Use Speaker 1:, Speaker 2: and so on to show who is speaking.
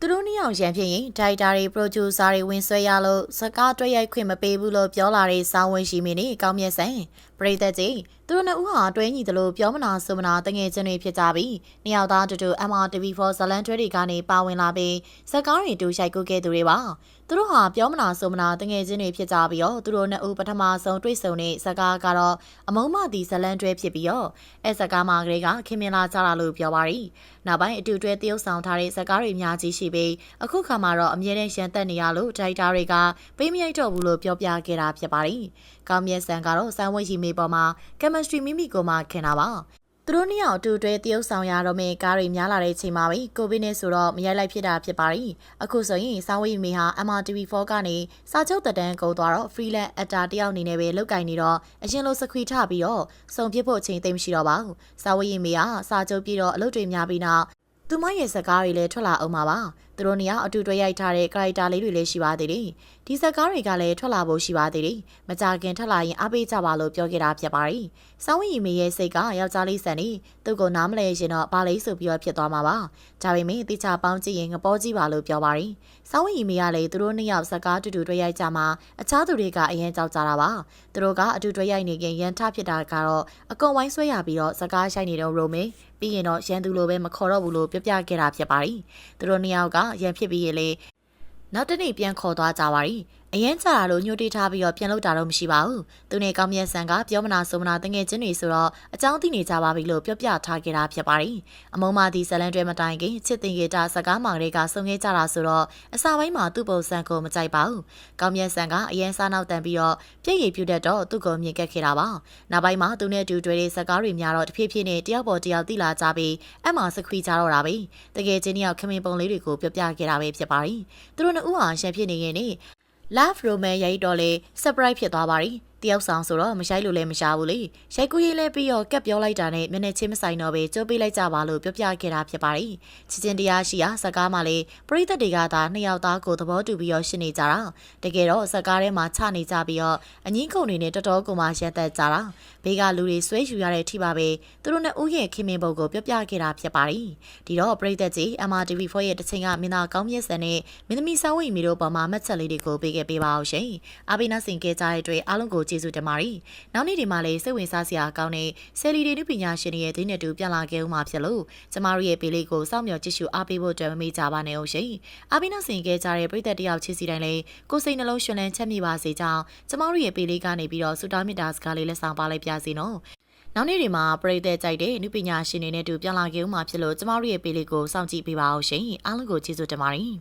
Speaker 1: သူတို့နှစ်ယောက်ရန်ဖြစ်ရင်ဒိုက်တာတွေပရိုဂျူဆာတွေဝင်ဆွဲရလို့စကားတွေ့ရိုက်ခွင့်မပေးဘူးလို့ပြောလာတဲ့စောင်းဝင်ရှိမင်းနဲ့ကောင်းမြတ်ဆန် ပရိသတ်ကြီးသူတို့နှစ်ဦးဟာတွဲညီတယ်လို့ပြောမနာဆိုမနာတငယ်ချင်းတွေဖြစ်ကြပြီးနှစ်ယောက်သားတူတူ MRTV4 ဇလန်တွဲတွေကနေပါဝင်လာပြီးစကားတွေတူရှိုက်ကုခဲ့သူတွေပါသူတို့ဟာပြောမနာဆိုမနာတငယ်ချင်းတွေဖြစ်ကြပြီးတော့သူတို့နှစ်ဦးပထမဆုံးတွေ့ဆုံတဲ့စကားကတော့အမုံမတီဇလန်တွဲဖြစ်ပြီးတော့အဲစကားမှာကလေးကခင်မင်လာကြလာလို့ပြောပါရီနောက်ပိုင်းအတူတွဲတရုပ်ဆောင်ထားတဲ့စကားတွေအများကြီးရှိပြီးအခုခါမှာတော့အမြဲတမ်းရန်သက်နေရလို့ဒိုက်တာတွေကပေးမရိုက်တော့ဘူးလို့ပြောပြခဲ့တာဖြစ်ပါတယ်။ကောင်းမြတ်ဆန်ကတော့စံဝဲရီမေပေါ်မှာ chemistry မိမိကိုမှခင်တာပါ။သူတို့နှစ်ယောက်အတူတွဲတရုပ်ဆောင်ရတော့မယ့်ကားတွေများလာတဲ့အချိန်မှာပဲကိုဗစ်နဲ့ဆိုတော့မရိုက်လိုက်ဖြစ်တာဖြစ်ပါတယ်။အခုဆိုရင်စောင်းဝေးမေဟာ MRTV4 ကနေစာချုပ်တက်တန်းကုန်သွားတော့ freelance actor တယောက်အနေနဲ့ပဲလုပ်ကင်နေတော့အရင်လိုစခွီထပြီးတော့စုံပြစ်ဖို့အချိန်သိမ်းမရှိတော့ပါဘူး။စောင်းဝေးမေကစာချုပ်ပြီးတော့အလုပ်တွေများပြီးနောက်သူမရဲ့စကားတွေလည်းထွက်လာအောင်ပါပါ သူတို့နေရာအတူတွဲရိုက်ထားတဲ့ character လေးတွေလည်းရှိပါသေးတယ်ဒီစကားတွေကလည်းထွက်လာဖို့ရှိပါသေးတယ်မကြခင်ထွက်လာရင်အားပေးကြပါလို့ပြောခဲ့တာဖြစ်ပါတယ်စောင်းရီမေရဲ့စိတ်ကယောက်ျားလေးဆန်နေသူ့ကိုနားမလဲရင်တော့ဘာလေးဆိုပြီးတော့ဖြစ်သွားမှာပါဒါပေမဲ့တိကျပေါင်းကြည့်ရင်ငပေါ်ကြည့်ပါလို့ပြောပါတယ်စောင်းရီမေကလည်းသူတို့နှစ်ယောက်စကားတူတူတွဲရိုက်ကြမှာအခြားသူတွေကအရင်ကြောက်ကြတာပါသူတို့ကအတူတွဲရိုက်နေခင်ရန်ထဖြစ်တာကတော့အကုံဝိုင်းဆွဲရပြီးတော့စကားရှိုက်နေတော့ရိုမေပြီးရင်တော့ရန်သူလိုပဲမခေါ်တော့ဘူးလို့ပြောပြခဲ့တာဖြစ်ပါတယ်သူတို့နှစ်ယောက်ကရန်ဖြစ်ပြီးရင်လေနောက်တနေ့ပြန်ခေါ်သွားကြပါရီအရင်ချတာလို့ညှို့တိထားပြီးတော့ပြန်လုပ်တာတော့မရှိပါဘူးသူနဲ့ကောင်းမြတ်ဆန်ကပြောမနာဆိုမနာတငယ်ချင်းတွေဆိုတော့အကြောင်းသိနေကြပါပြီလို့ပြောပြထားခဲ့တာဖြစ်ပါတယ်အမုံမာဒီဇလန်တွဲမတိုင်ခင်ချစ်တင်ရတာစကားမောင်တွေကစုံခဲ့ကြတာဆိုတော့အစာပိုင်းမှာသူ့ပုံစံကိုမကြိုက်ပါဘူးကောင်းမြတ်ဆန်ကအရင်စားနောက်တန်ပြီးတော့ပြည့်ရည်ပြူတတ်တော့သူ့ကိုမြင်ကက်ခဲ့တာပါနောက်ပိုင်းမှာသူနဲ့တူတွဲတဲ့စကားတွေများတော့တဖြည်းဖြည်းနဲ့တယောက်ပေါ်တယောက်တိလာကြပြီးအမှစခွီကြတော့တာပဲတကယ်ချင်းတယောက်ခမင်ပုံလေးတွေကိုပြောပြခဲ့တာပဲဖြစ်ပါတယ်သူတို့နှစ်ဦးဟာရှက်ဖြစ်နေရင် Love Romance ရိုက်တော့လေ surprise ဖြစ်သွားပါရီ တယောက်ဆောင်ဆိုတော့မရှိုက်လို့လည်းမရှားဘူးလေရိုက်ကူးရေးလဲပြီးတော့ကက်ပြောလိုက်တာနဲ့မျက်နှာချင်းမဆိုင်တော့ပဲကြိုးပေးလိုက်ကြပါလို့ပြောပြခဲ့တာဖြစ်ပါတယ်ချစ်ချင်းတရားရှိရာစကားမှလေပရိသတ်တွေကသာနှစ်ယောက်သားကိုသဘောတူပြီးတော့ရှင်းနေကြတာတကယ်တော့စကားထဲမှာချနေကြပြီးတော့အငင်းခုန်နေနဲ့တော်တော်ကိုမှရက်သက်ကြတာဘေးကလူတွေဆွဲယူရတဲ့အထိပါပဲသူတို့နဲ့ဥရဲ့ခင်မင်ဘုံကိုပြောပြခဲ့တာဖြစ်ပါတယ်ဒီတော့ပရိသတ်ကြီး MRTV4 ရဲ့တချိန်ကမင်းသားကောင်းမြတ်စံနဲ့မင်းသမီးဆောင်းဝိမီတို့ပေါ်မှာမှတ်ချက်လေးတွေကိုပေးခဲ့ပေးပါအောင်ရှင်အဘိနာစင်ကဲကြတဲ့အတွက်အားလုံးကိုကျေးဇူးတင်ပါတယ်။နောက်နေ့ဒီမှာလည်းစိတ်ဝင်စားစရာကောင်းတဲ့ဆယ်လီတွေနုပညာရှင်တွေရဲ့ဒိနဲ့တူပြန်လာခဲ့ဦးမှာဖြစ်လို့ကျမတို့ရဲ့ပေးလေးကိုစောင့်မျှော်ကြည့်ရှုအားပေးဖို့အတွက်မမေ့ကြပါနဲ့အောင်ရှင်။အဘိနာစင်ကဲကြတဲ့ပြည်သက်တယောက်ချစ်စီတိုင်းလည်းကိုယ်စိတ်နှလုံးရှင်လန်းချက်မိပါစေကြောင်းကျမတို့ရဲ့ပေးလေးကနေပြီးတော့ဆုတောင်းမေတ္တာစကားလေးလက်ဆောင်ပါလိုက်ပြစီနော်။နောက်နေ့ဒီမှာပရိသတ်ကြိုက်တဲ့နုပညာရှင်တွေနဲ့တူပြန်လာခဲ့ဦးမှာဖြစ်လို့ကျမတို့ရဲ့ပေးလေးကိုစောင့်ကြည့်ပေးပါအောင်ရှင်။အားလုံးကိုကျေးဇူးတင်ပါတယ်။